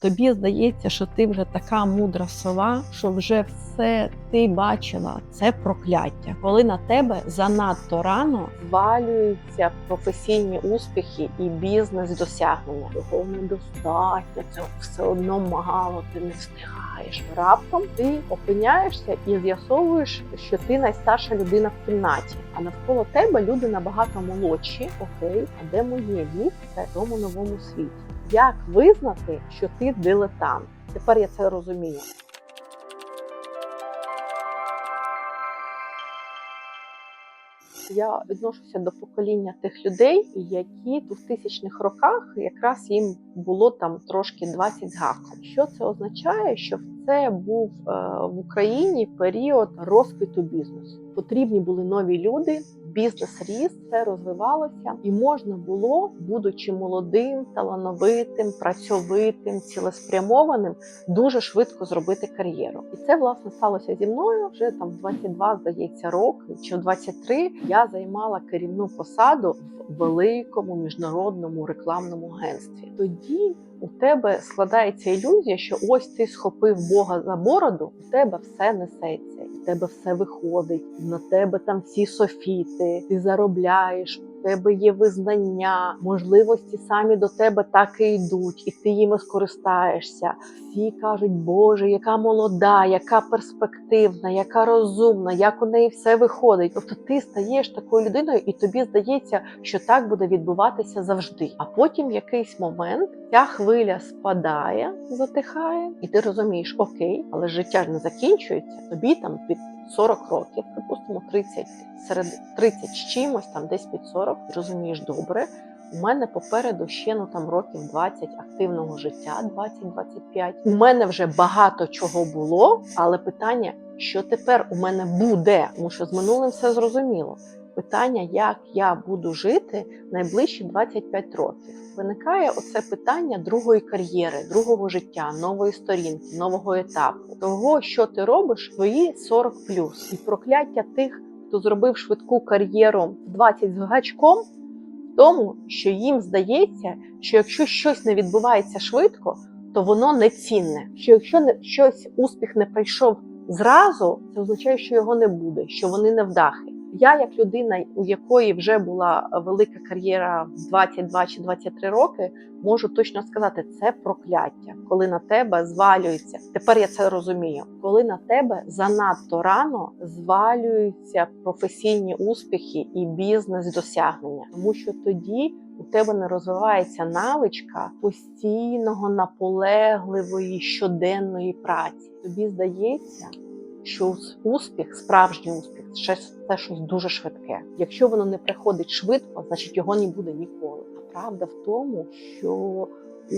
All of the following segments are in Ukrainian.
Тобі здається, що ти вже така мудра сова, що вже все ти бачила. Це прокляття. Коли на тебе занадто рано звалюються професійні успіхи і бізнес досягнення. Того недостатньо, цього все одно мало, ти не встигаєш. Раптом ти опиняєшся і з'ясовуєш, що ти найстарша людина в кімнаті, а навколо тебе люди набагато молодші. Окей, а де моє місце в цьому новому світі? Як визнати, що ти дилетант? Тепер я це розумію. Я відношуся до покоління тих людей, які в 2000-х роках якраз їм було там трошки 20 з гаком. Що це означає? Що це був е, в Україні період розквіту бізнесу. Потрібні були нові люди, бізнес ріс, все розвивалося, і можна було, будучи молодим, талановитим, працьовитим, цілеспрямованим, дуже швидко зробити кар'єру. І це власне сталося зі мною вже там в 22, здається, роки чи в 23 я займала керівну посаду в великому міжнародному рекламному агентстві. Тоді у тебе складається ілюзія, що ось ти схопив Бога за бороду, у тебе все несеться, тебе все виходить, на тебе там всі софіти, ти заробляєш. Тебе є визнання, можливості самі до тебе так і йдуть, і ти їми скористаєшся. Всі кажуть, Боже, яка молода, яка перспективна, яка розумна, як у неї все виходить. Тобто ти стаєш такою людиною, і тобі здається, що так буде відбуватися завжди. А потім в якийсь момент ця хвиля спадає, затихає, і ти розумієш, окей, але життя ж не закінчується. Тобі там під 40 років, припустимо, 30, серед 30 з чимось, там десь під 40, розумієш добре. У мене попереду ще ну там років 20 активного життя, 20-25. У мене вже багато чого було, але питання, що тепер у мене буде, тому що з минулим все зрозуміло. Питання, як я буду жити найближчі 25 років. Виникає оце питання другої кар'єри, другого життя, нової сторінки, нового етапу, того, що ти робиш в твої 40 І прокляття тих, хто зробив швидку кар'єру в 20 з гачком, тому, що їм здається, що якщо щось не відбувається швидко, то воно не цінне. Що якщо не щось успіх не прийшов зразу, це означає, що його не буде, що вони не вдахи. Я, як людина, у якої вже була велика кар'єра в 22 чи 23 роки, можу точно сказати, це прокляття, коли на тебе звалюється. Тепер я це розумію. Коли на тебе занадто рано звалюються професійні успіхи і бізнес досягнення, тому що тоді. У тебе не розвивається навичка постійного, наполегливої щоденної праці. Тобі здається, що успіх, справжній успіх, це щось дуже швидке. Якщо воно не приходить швидко, значить його не буде ніколи. А правда в тому, що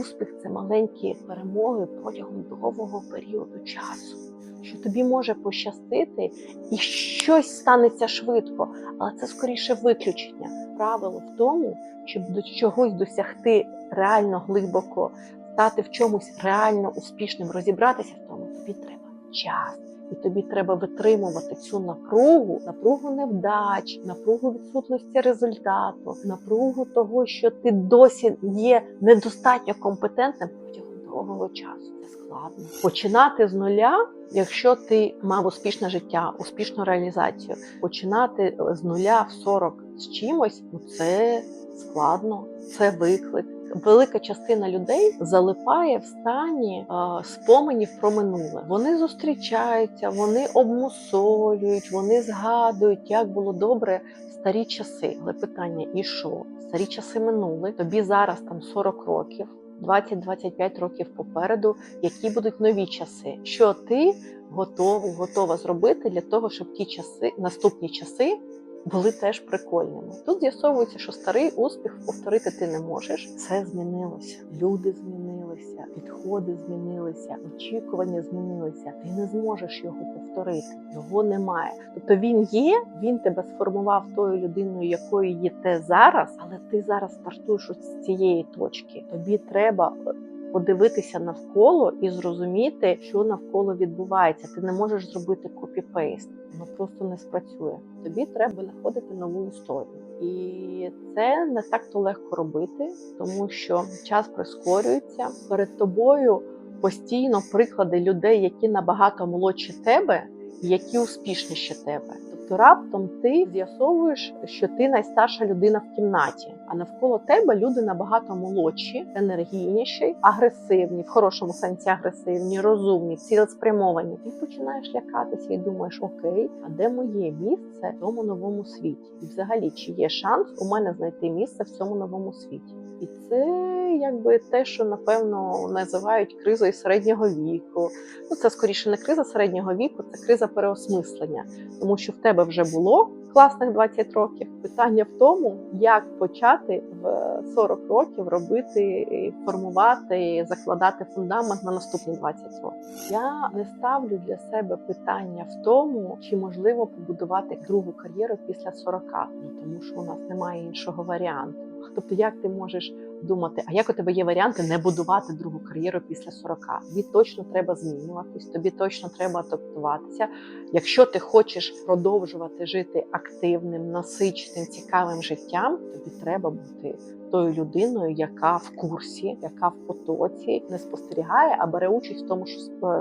успіх це маленькі перемоги протягом довгого періоду часу. Що тобі може пощастити, і щось станеться швидко, але це скоріше виключення. Правило в тому, щоб до чогось досягти реально глибоко, стати в чомусь реально успішним, розібратися в тому, тобі треба час. І тобі треба витримувати цю напругу, напругу невдач, напругу відсутності результату, напругу того, що ти досі є недостатньо компетентним протягом довгого часу. Це складно. Починати з нуля, якщо ти мав успішне життя, успішну реалізацію, починати з нуля в 40 з чимось, ну це складно, це виклик. Велика частина людей залипає в стані е, споменів про минуле. Вони зустрічаються, вони обмусолюють, вони згадують, як було добре в старі часи. Але питання: і що? Старі часи минули. Тобі зараз там 40 років, 20-25 років попереду. Які будуть нові часи? Що ти готовий, готова зробити для того, щоб ті часи, наступні часи були теж прикольними. Тут з'ясовується, що старий успіх повторити ти не можеш. Все змінилося. Люди змінилися, підходи змінилися, очікування змінилися. Ти не зможеш його повторити. Його немає. Тобто він є, він тебе сформував тою людиною, якою є те зараз, але ти зараз стартуєш з цієї точки. Тобі треба подивитися навколо і зрозуміти, що навколо відбувається. Ти не можеш зробити копі-пейст, воно просто не спрацює. Тобі треба знаходити нову історію. І це не так то легко робити, тому що час прискорюється. Перед тобою постійно приклади людей, які набагато молодші тебе, які успішніші тебе. Тобто раптом ти з'ясовуєш, що ти найстарша людина в кімнаті, а навколо тебе люди набагато молодші, енергійніші, агресивні, в хорошому сенсі агресивні, розумні, цілеспрямовані. Ти починаєш лякатися і думаєш, окей, а де моє місце в цьому новому світі? І взагалі, чи є шанс у мене знайти місце в цьому новому світі? І це якби те, що напевно називають кризою середнього віку. Ну це скоріше не криза середнього віку, це криза переосмислення, тому що в тебе вже було класних 20 років. Питання в тому, як почати в 40 років робити, формувати, закладати фундамент на наступні 20 років. Я не ставлю для себе питання в тому, чи можливо побудувати другу кар'єру після 40, ну тому що у нас немає іншого варіанту. Тобто, як ти можеш думати, а як у тебе є варіанти не будувати другу кар'єру після 40? Тобі точно треба змінюватись, тобі точно треба адаптуватися. Якщо ти хочеш продовжувати жити активним, насиченим, цікавим життям, тобі треба бути тою людиною, яка в курсі, яка в потоці, не спостерігає, а бере участь в тому,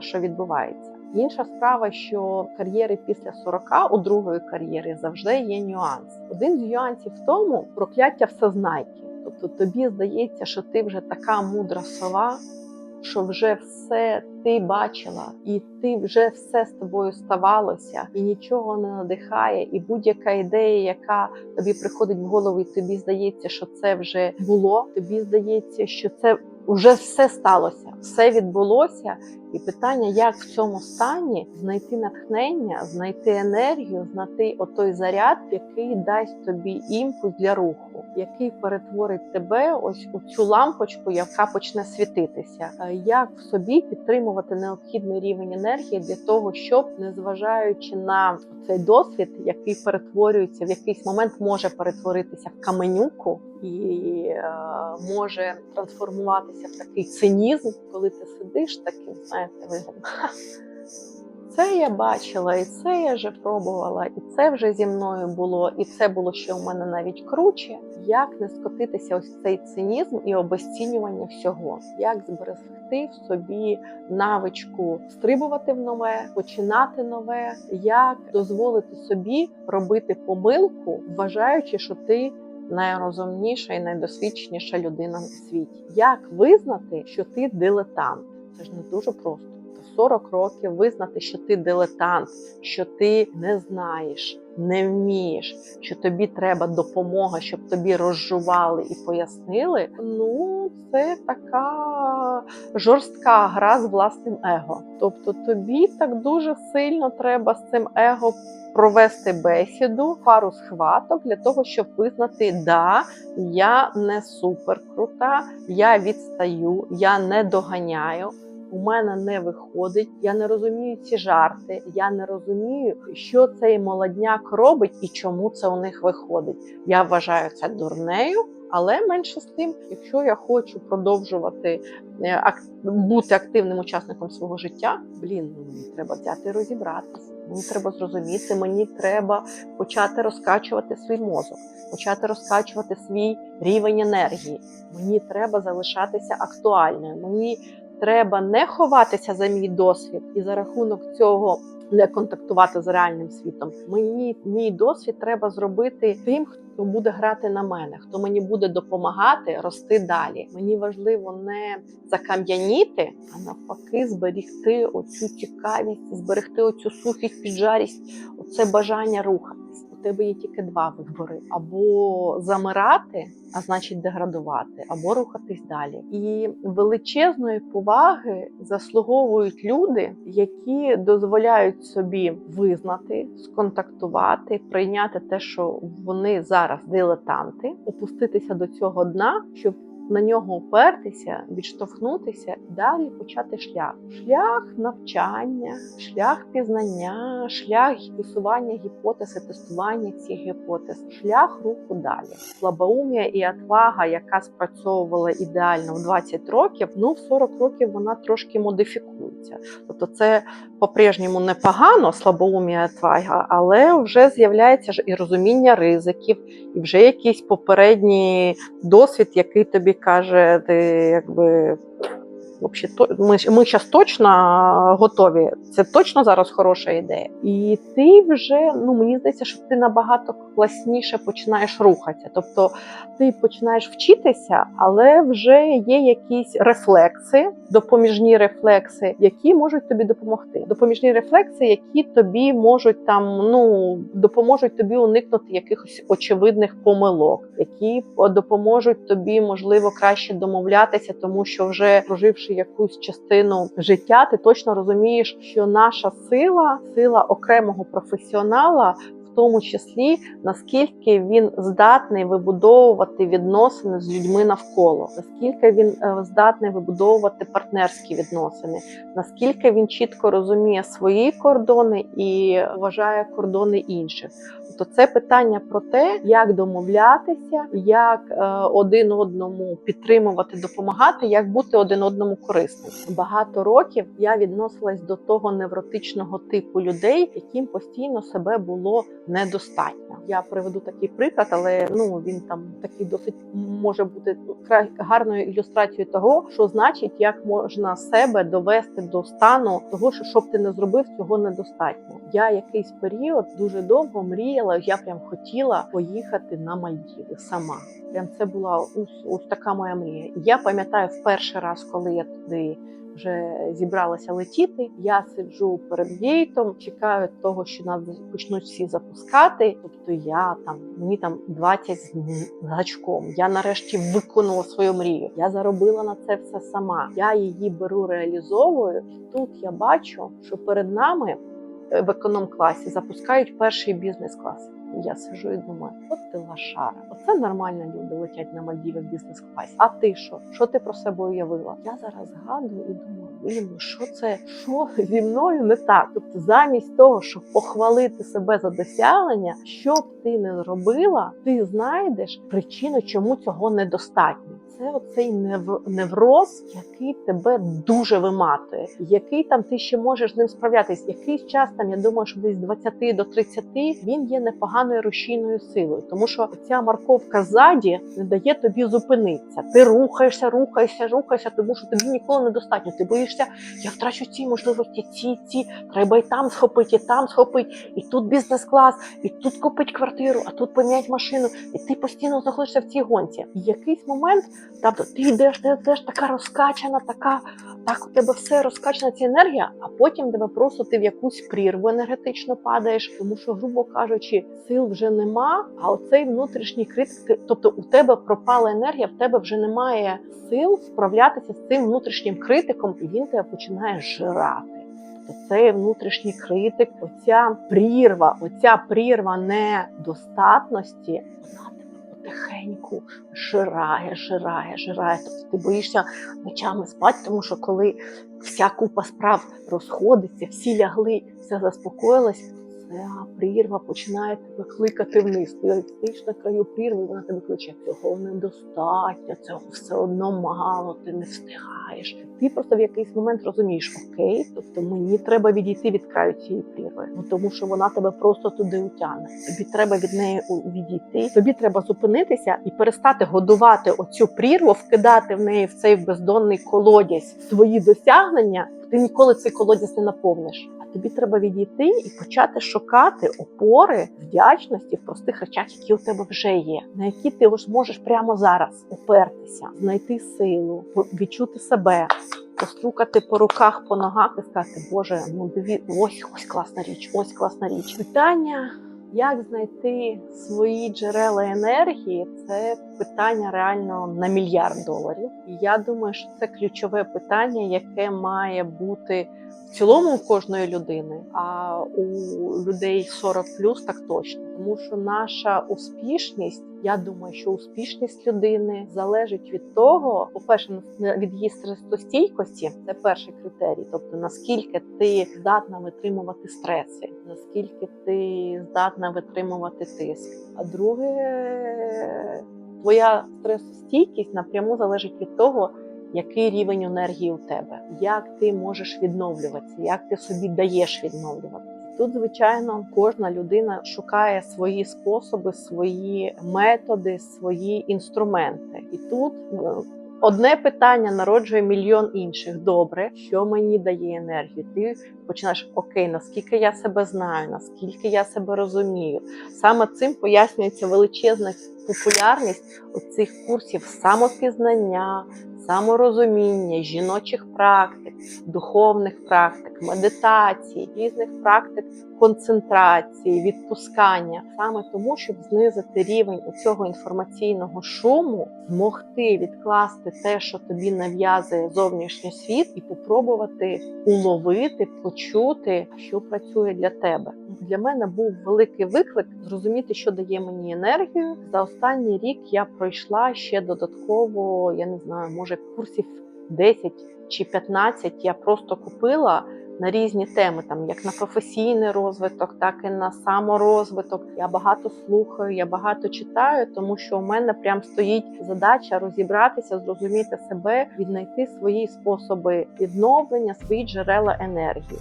що відбувається. Інша справа, що кар'єри після 40 у другої кар'єри завжди є нюанс. Один з нюансів в тому прокляття всезнайки. Тобто тобі здається, що ти вже така мудра сова, що вже все ти бачила, і ти вже все з тобою ставалося, і нічого не надихає. І будь-яка ідея, яка тобі приходить в голову, і тобі здається, що це вже було. Тобі здається, що це вже все сталося, все відбулося. І питання, як в цьому стані знайти натхнення, знайти енергію, знайти отой заряд, який дасть тобі імпульс для руху, який перетворить тебе ось у цю лампочку, яка почне світитися. Як в собі підтримувати необхідний рівень енергії для того, щоб незважаючи на цей досвід, який перетворюється в якийсь момент, може перетворитися в каменюку і е, може трансформуватися в такий цинізм, коли ти сидиш таким, знаєте, виглядом. Це я бачила, і це я вже пробувала, і це вже зі мною було, і це було ще у мене навіть круче. Як не скотитися ось цей цинізм і обезцінювання всього, як зберегти в собі навичку стрибувати в нове, починати нове, як дозволити собі робити помилку, вважаючи, що ти найрозумніша і найдосвідченіша людина в світі. Як визнати, що ти дилетант? Це ж не дуже просто. 40 років визнати, що ти дилетант, що ти не знаєш, не вмієш, що тобі треба допомога, щоб тобі розжували і пояснили. Ну, це така жорстка гра з власним его. Тобто тобі так дуже сильно треба з цим его провести бесіду, пару схваток для того, щоб визнати, да, я не супер крута, я відстаю, я не доганяю. У мене не виходить, я не розумію ці жарти, я не розумію, що цей молодняк робить і чому це у них виходить. Я вважаю це дурнею, але менше з тим, якщо я хочу продовжувати е, бути активним учасником свого життя, блін, ну, мені треба взяти і розібратися. Мені треба зрозуміти, мені треба почати розкачувати свій мозок, почати розкачувати свій рівень енергії. Мені треба залишатися актуальною. Мені треба не ховатися за мій досвід і за рахунок цього не контактувати з реальним світом. Мені мій досвід треба зробити тим, хто буде грати на мене, хто мені буде допомагати рости далі. Мені важливо не закам'яніти, а навпаки, зберігти оцю цікавість, зберегти оцю сухість, піджарість, оце бажання рухатись. Тебе є тільки два вибори: або замирати, а значить деградувати, або рухатись далі. І величезної поваги заслуговують люди, які дозволяють собі визнати, сконтактувати, прийняти те, що вони зараз дилетанти, опуститися до цього дна, щоб на нього опертися, відштовхнутися і далі почати шлях. Шлях навчання, шлях пізнання, шлях висування гіпотези, тестування цих гіпотез, шлях руху далі. Слабоумія і отвага, яка спрацьовувала ідеально в 20 років, ну в 40 років вона трошки модифікується. Змінюється. Тобто, це по-прежньому непогано, слабоумія твайга, але вже з'являється ж і розуміння ризиків, і вже якийсь попередній досвід, який тобі каже, ти якби. Вообще, ми, ми зараз точно готові. Це точно зараз хороша ідея. І ти вже, ну мені здається, що ти набагато класніше починаєш рухатися. Тобто ти починаєш вчитися, але вже є якісь рефлекси, допоміжні рефлекси, які можуть тобі допомогти. Допоміжні рефлекси, які тобі можуть там ну допоможуть тобі уникнути якихось очевидних помилок, які допоможуть тобі, можливо, краще домовлятися, тому що вже проживши якусь частину життя, ти точно розумієш, що наша сила, сила окремого професіонала. Тому числі наскільки він здатний вибудовувати відносини з людьми навколо, наскільки він е, здатний вибудовувати партнерські відносини, наскільки він чітко розуміє свої кордони і вважає кордони інших. Тобто це питання про те, як домовлятися, як е, один одному підтримувати, допомагати, як бути один одному корисним. Багато років я відносилась до того невротичного типу людей, яким постійно себе було недостатньо. Я приведу такий приклад, але ну він там такий досить може бути кра- гарною ілюстрацією того, що значить, як можна себе довести до стану того, що щоб ти не зробив, цього недостатньо. Я якийсь період дуже довго мріяла. Я прям хотіла поїхати на Мальдіви сама. Прям це була ось, ось така моя мрія. Я пам'ятаю в перший раз, коли я туди вже зібралася летіти. Я сиджу перед гейтом, чекаю того, що нас почнуть всі запускати. Тобто я там мені там 20 з гачком. Я нарешті виконала свою мрію. Я заробила на це все сама. Я її беру, реалізовую. Тут я бачу, що перед нами е, в економ-класі запускають перший бізнес-клас. І Я сижу і думаю, от ти лашара, оце нормально люди летять на Мальдіви в бізнес-класі. А ти що? Що ти про себе уявила? Я зараз згадую і думаю, ну що це? Що зі мною не так? Тобто, замість того, щоб похвалити себе за досягнення, що б ти не зробила, ти знайдеш причину, чому цього недостатньо. Це оцей нев- невроз, який тебе дуже виматує, який там ти ще можеш з ним справлятись. Якийсь час там я думаю, що десь з 20 до 30 він є непоганою рушійною силою, тому що ця морковка ззаді не дає тобі зупинитися. Ти рухаєшся, рухаєшся, рухаєшся, тому що тобі ніколи недостатньо. Ти боїшся, я втрачу ці можливості, ці, ці треба і там схопити, і там схопити, і тут бізнес-клас, і тут купить квартиру, а тут поміняти машину, і ти постійно знаходишся в цій гонці. І якийсь момент Тобто ти йдеш, ти йдеш така розкачана, така, так у тебе все розкачана ця енергія, а потім тебе просто ти в якусь прірву енергетично падаєш, тому що, грубо кажучи, сил вже нема. А оцей внутрішній критик, ти- тобто у тебе пропала енергія, в тебе вже немає сил справлятися з цим внутрішнім критиком, і він тебе починає жирати. Тобто цей внутрішній критик, оця прірва, оця прірва недостатності, вона потихеньку жирає, жирає, жирає. Тобто ти боїшся ночами спати, тому що коли вся купа справ розходиться, всі лягли, все заспокоїлось. Ця прірва починає тебе кликати вниз. Ти стоїш на краю прірви, вона тебе кличе. Цього недостатньо, цього все одно мало, ти не встигаєш. Ти просто в якийсь момент розумієш, окей, тобто мені треба відійти від краю цієї прірви, ну тому що вона тебе просто туди утягне. Тобі треба від неї відійти. Тобі треба зупинитися і перестати годувати оцю прірву, вкидати в неї в цей бездонний колодязь свої досягнення. Ти ніколи цей колодязь не наповниш. А тобі треба відійти і почати шукати опори вдячності в простих речах, які у тебе вже є, на які ти ось можеш прямо зараз опертися, знайти силу, відчути себе. Постукати по руках, по ногах і сказати, Боже, ну диві, ось ось класна річ, ось класна річ. Питання, як знайти свої джерела енергії, це питання реально на мільярд доларів. Я думаю, що це ключове питання, яке має бути в цілому у кожної людини, а у людей 40 так точно. Тому що наша успішність, я думаю, що успішність людини залежить від того, по-перше, від її стресостійкості, це перший критерій, тобто наскільки ти здатна витримувати стреси, наскільки ти здатна витримувати тиск. А друге, твоя стресостійкість напряму залежить від того, який рівень енергії у тебе, як ти можеш відновлюватися, як ти собі даєш відновлюватися. Тут, звичайно, кожна людина шукає свої способи, свої методи, свої інструменти. І тут е, одне питання народжує мільйон інших. Добре, що мені дає енергію? Ти починаєш окей, наскільки я себе знаю, наскільки я себе розумію. Саме цим пояснюється величезна популярність оцих курсів самопізнання, саморозуміння, жіночих практик, духовних практик, медитацій, різних практик концентрації, відпускання, саме тому, щоб знизити рівень цього інформаційного шуму, змогти відкласти те, що тобі нав'язує зовнішній світ, і попробувати уловити, почути, що працює для тебе. Для мене був великий виклик зрозуміти, що дає мені енергію. За останній рік я пройшла ще додатково, я не знаю, може курсів 10 чи 15 я просто купила на різні теми, там як на професійний розвиток, так і на саморозвиток. Я багато слухаю, я багато читаю, тому що у мене прям стоїть задача розібратися, зрозуміти себе, віднайти свої способи відновлення, свої джерела енергії.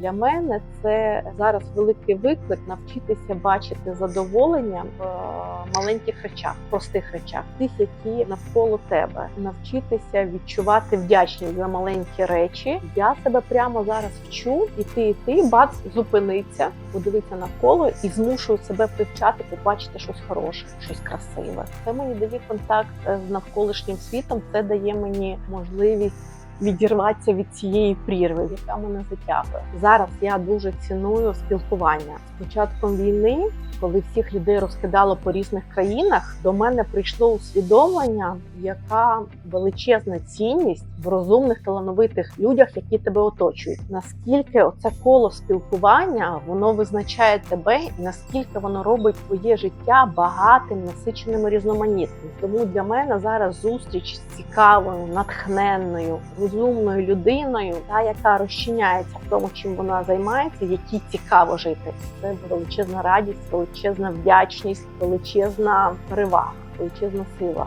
Для мене це зараз великий виклик навчитися бачити задоволення в е, маленьких речах, простих речах, тих, які навколо тебе, навчитися відчувати вдячність за маленькі речі. Я себе прямо зараз вчу іти, іти, бац, зупиниться, подивитися навколо і змушую себе привчати, побачити щось хороше, щось красиве. Це мені дає контакт з навколишнім світом. Це дає мені можливість відірватися від цієї прірви, яка мене затягує. Зараз я дуже ціную спілкування. З початком війни, коли всіх людей розкидало по різних країнах, до мене прийшло усвідомлення, яка величезна цінність в розумних талановитих людях, які тебе оточують. Наскільки оце коло спілкування воно визначає тебе, і наскільки воно робить твоє життя багатим, насиченим, і різноманітним. Тому для мене зараз зустріч з цікавою, натхненною, розумною людиною, та яка розчиняється в тому, чим вона займається, якій цікаво жити. Це величезна радість, величезна вдячність, величезна перевага, величезна сила.